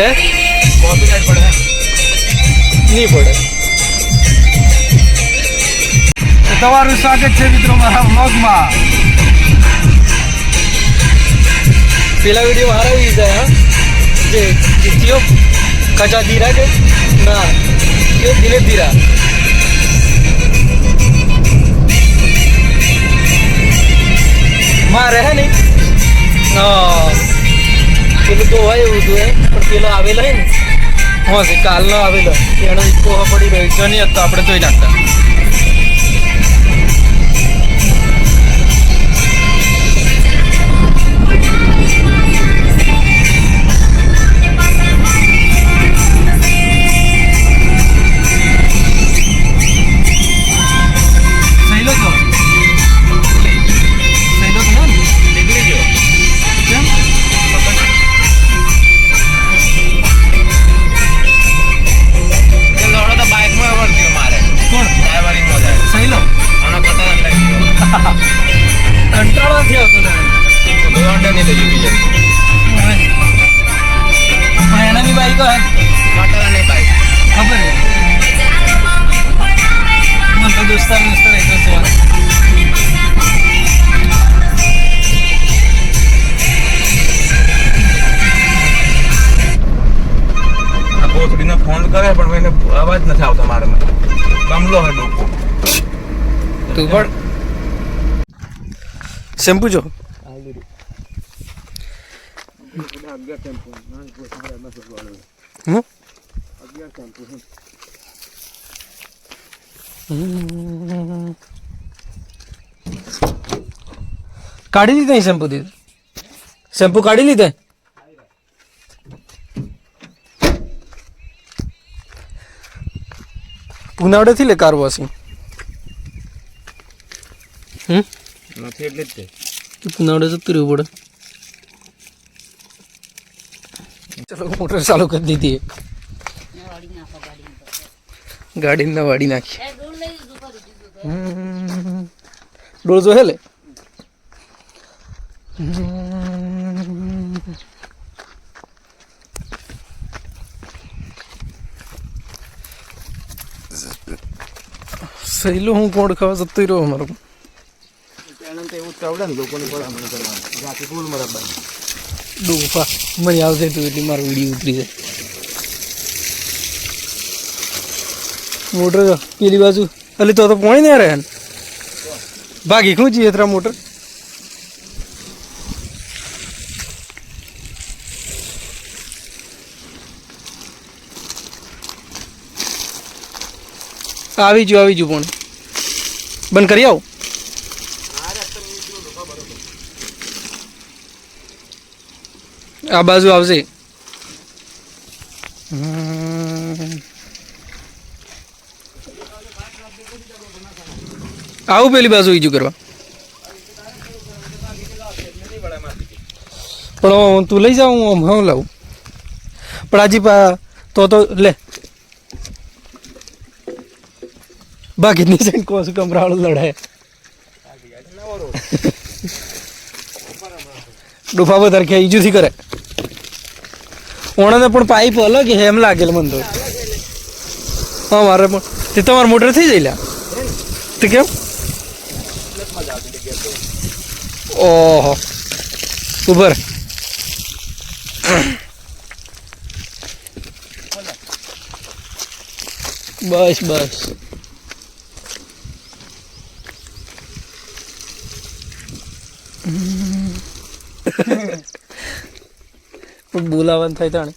હે કોપીરાઇટ પડે. નહીં પડે તમારું સ્વાગત છે મિત્રો મારા વ્લોગમાં. પેલા વીડિયો હારા આવી જાય જે કયો કચા ધીરા કે? ના કયો ધીરે ધીરા. માં રહે નહીં? હા. પેલું તો હોય એવું હતું પેલો આવેલો હે ને? હા કાલનો આવેલો. એનો ઇકો પડી રહ્યો છે નહીં તો આપણે જોઈ નાખતા. પણ એને અવાજ નથી આવતો મારામાં કમલો હે ડોકો તું પણ શેમ્પુ જો હમ? કાઢી લીધા શેમ્પુ દીધું શેમ્પુ કાઢી લીધા પુનાવડેથી લે કારવો હશે હમ? નથી એટલે જ તે. પુનાવડે જતું રહેવું પડે. ચલો મોટર ચાલુ કરી દીધી ગાડી ના વાડી નાખી. ડોળ જો હે લે. હમ. સહેલું હું કોણ ખાવા જતું રહ્યો અમારો તો એવું ચાવડે આવશે તું એટલી મારો વીડિયો ઉતરી જાય મોટર પેલી બાજુ અલી તો તો પોણી ને ને ભાગી ખૂંચી એતરા મોટર આવી જો આવી જો પણ. બંધ કરી આવું? આ બાજુ આવશે આવું પેલી બાજુ ઈજુ કરવા. પણ તું લઈ જાઉં, હું લાવું. પણ આજી તો તો લે. બાકી ની સાઈડ કોસ કમરાળું લડાય ડૂફા વધારે કે ઈજુથી કરે ઓણાને પણ પાઇપ અલગ હે એમ લાગેલ મને તો હા મારે પણ તે તમારે મોટર થઈ જાય લ્યા તે કેમ ઓહો ઉભર બસ બસ પણ બોલાવાનું થાય તાણે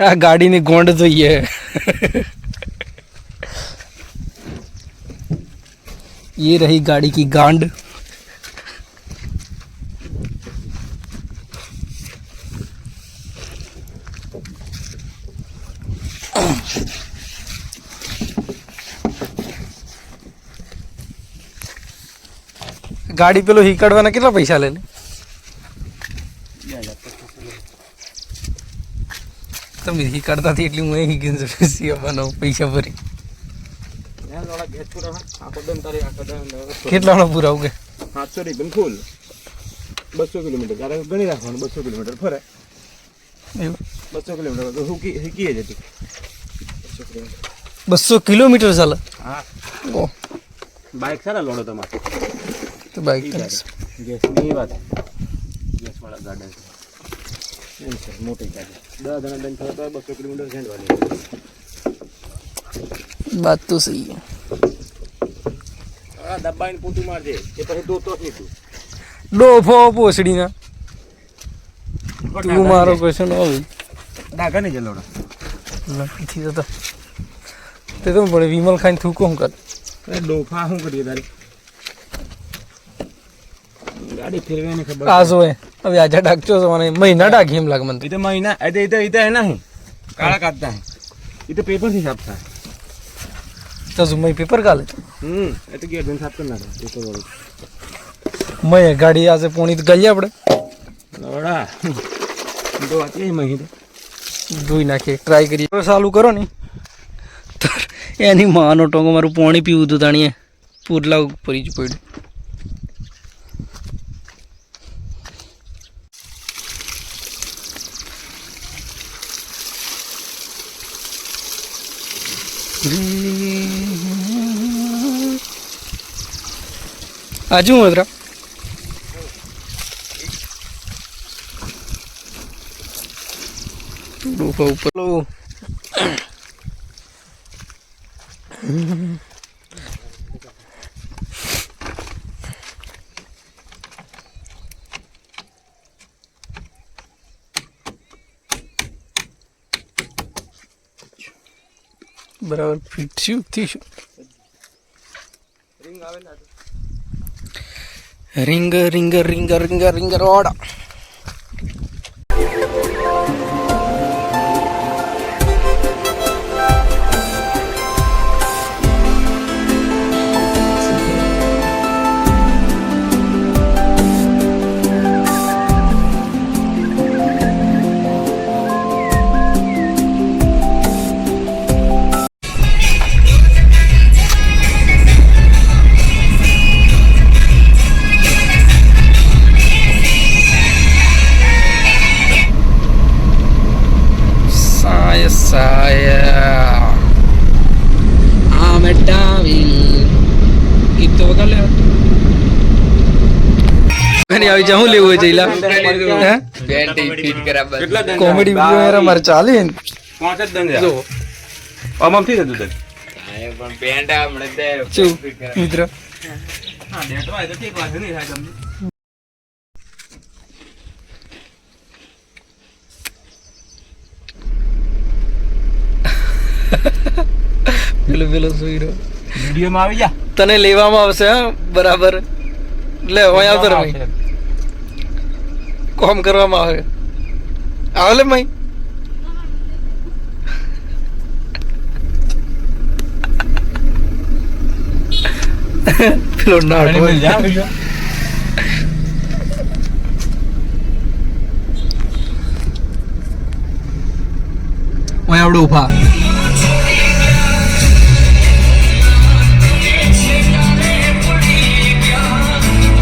આ ગાડીની ગોંડ જોઈએ ये रही गाड़ी की गांड ગાડી પેલો હીકડવાના કેટલા પૈસા લે લે તમે હીકડતા હતી એટલી હું હીકીને બનાવું પૈસા ભરી વાળા ગેસ પૂરા હોય આખો દમ તારી આખો દમ કેટલાનો પુરાવું કે સાતસો રૂપિયા ફૂલ બસો કિલોમીટર તારે ગણી રાખવાનું બસો કિલોમીટર ફરે એવું બસો કિલોમીટર તો હુકી હુકીએ જતી બસો કિલોમીટર બસો કિલોમીટર ચાલે હા ઓહ બાઇક સારા લોડો તમારે તો બાઈક ગેસની વાત ગેસવાળા ગાર્ડન એમ છે મોટી ગાડી દસ જણા દન થતા તો બસો કિલોમીટર ખેંચવાની વાત તો સહી હે હા દબાઈને પૂતું મારજે એ પછી દોતો જ નહીં તું ડોફો પોસડીના તું મારો ક્વેશ્ચન હોય ડાઘા નહીં જલોડો નથી જતો તે તો પડે વિમલ ખાઈને થૂકો હું કર અરે ડોફા શું કરીએ તારી ગાડી ફેરવે ખબર કાસ હોય હવે આજે ડાકચો છો મને મહિના ડાક એમ લાગ મને. તો મહિના એટલે એ તો એ તો કાળા કાઢતા હે. એ પેપરથી સાફ થાય તો શું મય પેપર કાલે? હમ એ તો ગેર સાફ કરી નાખે પેપર વાળું. મય ગાડી આજે પોણી ગઈ આપણે. લડા તો વાંચી મહી તો. ધોઈ નાખીએ ટ્રાય કરીએ. ચાલુ કરો ને. એની માનો ટોંગો મારું પાણી પીવું હતું તાણીએ. પૂરલા ઉપર જ પડ્યું. આજુ ડોફા ઉપર. બરાબર ફિટ થયું થઈશું ring ring ring ring ring રોડા પેન્ટ આવી જાય હું લેવું જઈલા પેન્ટ કોમેડી વિડિયો યાર મારે ચાલે ને. પાંચ જ દંડ જો આમ થી જતું દંડ પણ પેન્ટ આ મને તે મિત્ર? હા ડેટ હોય તો ઠીક વાત નહીં થાય તમને? પેલો પેલો સુઈ વિડીયોમાં આવી જા તને લેવામાં આવશે હા બરાબર. લે હોય આવતો રહી. કોમ કરવામાં આવે આવે લે મય પેલો નાટો ઓય આવડો ઉભા